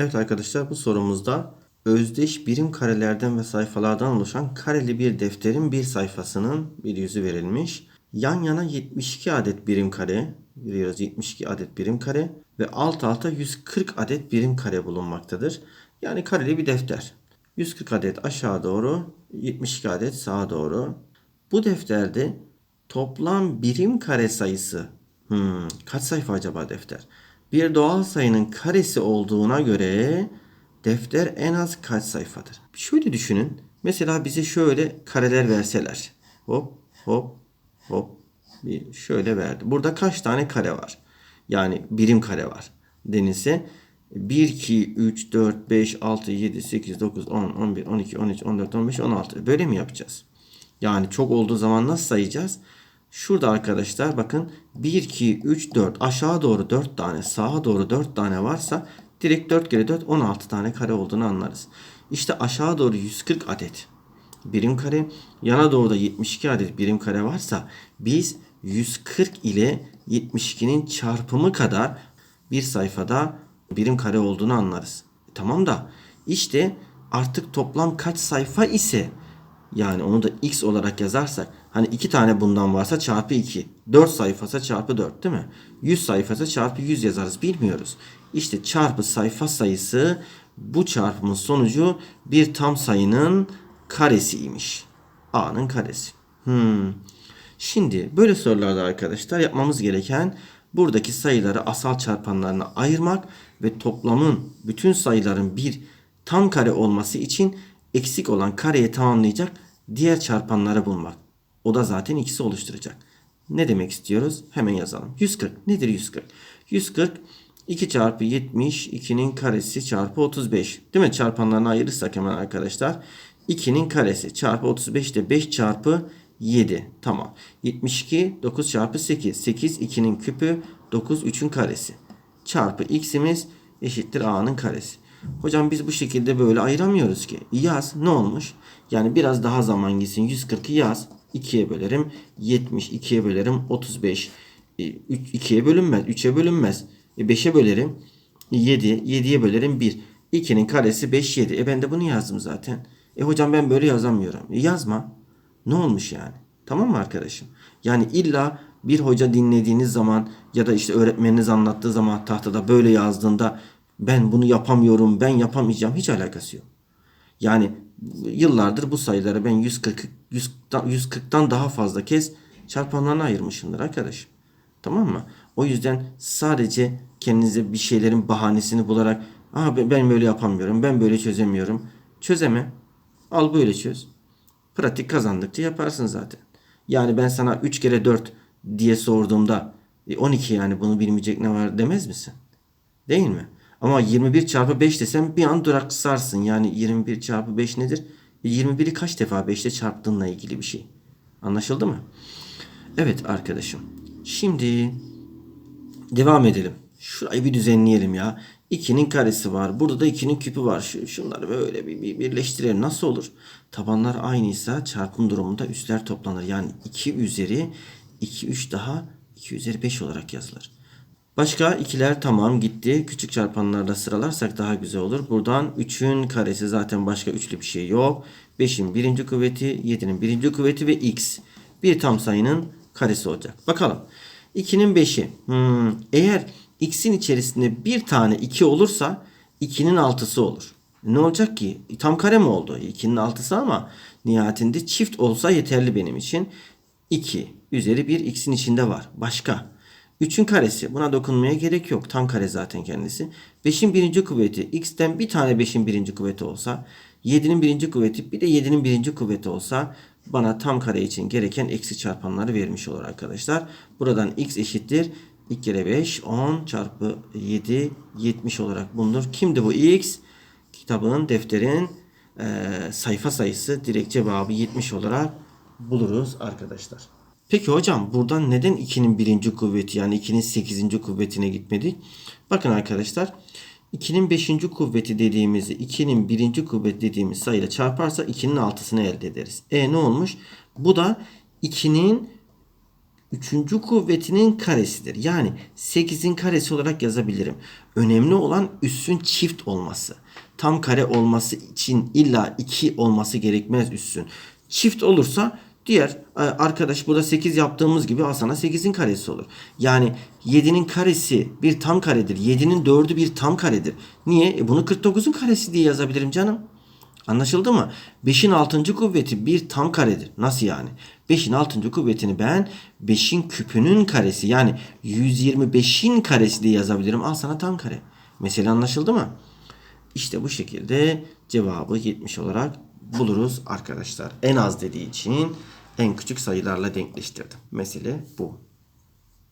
Evet arkadaşlar bu sorumuzda özdeş birim karelerden ve sayfalardan oluşan kareli bir defterin bir sayfasının bir yüzü verilmiş. Yan yana 72 adet birim kare, biliyoruz 72 adet birim kare ve alt alta 140 adet birim kare bulunmaktadır. Yani kareli bir defter. 140 adet aşağı doğru, 72 adet sağa doğru. Bu defterde toplam birim kare sayısı hmm, kaç sayfa acaba defter? Bir doğal sayının karesi olduğuna göre defter en az kaç sayfadır? Şöyle düşünün. Mesela bize şöyle kareler verseler. Hop hop hop. Bir şöyle verdi. Burada kaç tane kare var? Yani birim kare var denilse 1, 2, 3, 4, 5, 6, 7, 8, 9, 10, 11, 12, 13, 14, 15, 16. Böyle mi yapacağız? Yani çok olduğu zaman nasıl sayacağız? Şurada arkadaşlar bakın 1, 2, 3, 4 aşağı doğru 4 tane sağa doğru 4 tane varsa direkt 4 kere 4 16 tane kare olduğunu anlarız. İşte aşağı doğru 140 adet birim kare yana doğru da 72 adet birim kare varsa biz 140 ile 72'nin çarpımı kadar bir sayfada birim kare olduğunu anlarız. E, tamam da işte artık toplam kaç sayfa ise yani onu da x olarak yazarsak hani iki tane bundan varsa çarpı 2. 4 sayfasa çarpı 4 değil mi? 100 sayfasa çarpı 100 yazarız bilmiyoruz. İşte çarpı sayfa sayısı bu çarpımın sonucu bir tam sayının karesiymiş. A'nın karesi. Hmm. Şimdi böyle sorularda arkadaşlar yapmamız gereken buradaki sayıları asal çarpanlarına ayırmak ve toplamın bütün sayıların bir tam kare olması için eksik olan kareyi tamamlayacak diğer çarpanları bulmak. O da zaten ikisi oluşturacak. Ne demek istiyoruz? Hemen yazalım. 140. Nedir 140? 140 2 çarpı 70 2'nin karesi çarpı 35. Değil mi? Çarpanlarını ayırırsak hemen arkadaşlar. 2'nin karesi çarpı 35 de 5 çarpı 7. Tamam. 72 9 çarpı 8. 8 2'nin küpü 9 3'ün karesi. Çarpı x'imiz eşittir a'nın karesi. Hocam biz bu şekilde böyle ayıramıyoruz ki. Yaz ne olmuş? Yani biraz daha zaman gitsin. 140'ı yaz. 2'ye bölerim. 70 2'ye bölerim. 35 3 2'ye bölünmez. 3'e bölünmez. E 5'e bölerim. 7 7'ye bölerim 1. 2'nin karesi 5 7. E ben de bunu yazdım zaten. E hocam ben böyle yazamıyorum. E yazma. Ne olmuş yani? Tamam mı arkadaşım? Yani illa bir hoca dinlediğiniz zaman ya da işte öğretmeniniz anlattığı zaman tahtada böyle yazdığında ben bunu yapamıyorum, ben yapamayacağım hiç alakası yok. Yani yıllardır bu sayıları ben 140 140'tan daha fazla kez çarpanlarına ayırmışımdır arkadaşım. Tamam mı? O yüzden sadece kendinize bir şeylerin bahanesini bularak Aa, ben böyle yapamıyorum, ben böyle çözemiyorum. Çözeme. Al böyle çöz. Pratik kazandıkça yaparsın zaten. Yani ben sana 3 kere 4 diye sorduğumda 12 yani bunu bilmeyecek ne var demez misin? Değil mi? Ama 21 çarpı 5 desem bir an duraksarsın. Yani 21 çarpı 5 nedir? 21'i kaç defa 5 ile çarptığınla ilgili bir şey. Anlaşıldı mı? Evet arkadaşım. Şimdi devam edelim. Şurayı bir düzenleyelim ya. 2'nin karesi var. Burada da 2'nin küpü var. Şu, şunları böyle bir, bir birleştirelim. Nasıl olur? Tabanlar aynıysa çarpım durumunda üstler toplanır. Yani 2 üzeri 2 3 daha 2 üzeri 5 olarak yazılır. Başka ikiler tamam gitti. Küçük çarpanlarla sıralarsak daha güzel olur. Buradan 3'ün karesi zaten başka üçlü bir şey yok. 5'in birinci kuvveti, 7'nin birinci kuvveti ve x. Bir tam sayının karesi olacak. Bakalım. 2'nin 5'i. Hmm, eğer x'in içerisinde bir tane 2 olursa 2'nin 6'sı olur. Ne olacak ki? Tam kare mi oldu? 2'nin 6'sı ama nihayetinde çift olsa yeterli benim için. 2 üzeri 1 x'in içinde var. Başka. 3'ün karesi. Buna dokunmaya gerek yok. Tam kare zaten kendisi. 5'in birinci kuvveti. X'ten bir tane 5'in birinci kuvveti olsa. 7'nin birinci kuvveti bir de 7'nin birinci kuvveti olsa bana tam kare için gereken eksi çarpanları vermiş olur arkadaşlar. Buradan x eşittir. 2 kere 5 10 çarpı 7 70 olarak bulunur. Kimdi bu x? Kitabın, defterin e, sayfa sayısı direkt cevabı 70 olarak buluruz arkadaşlar. Peki hocam buradan neden 2'nin birinci kuvveti yani 2'nin 8. kuvvetine gitmedik? Bakın arkadaşlar 2'nin 5. kuvveti dediğimizi 2'nin 1. kuvveti dediğimiz sayıyla çarparsa 2'nin 6'sını elde ederiz. E ne olmuş? Bu da 2'nin üçüncü kuvvetinin karesidir. Yani 8'in karesi olarak yazabilirim. Önemli olan üssün çift olması. Tam kare olması için illa 2 olması gerekmez üssün. Çift olursa diğer e, arkadaş burada 8 yaptığımız gibi al sana 8'in karesi olur. Yani 7'nin karesi bir tam karedir. 7'nin 4'ü bir tam karedir. Niye? E bunu 49'un karesi diye yazabilirim canım. Anlaşıldı mı? 5'in 6. kuvveti bir tam karedir. Nasıl yani? 5'in 6. kuvvetini ben 5'in küpünün karesi yani 125'in karesi diye yazabilirim. Al sana tam kare. Mesele anlaşıldı mı? İşte bu şekilde cevabı 70 olarak buluruz arkadaşlar. En az dediği için en küçük sayılarla denkleştirdim. Mesele bu.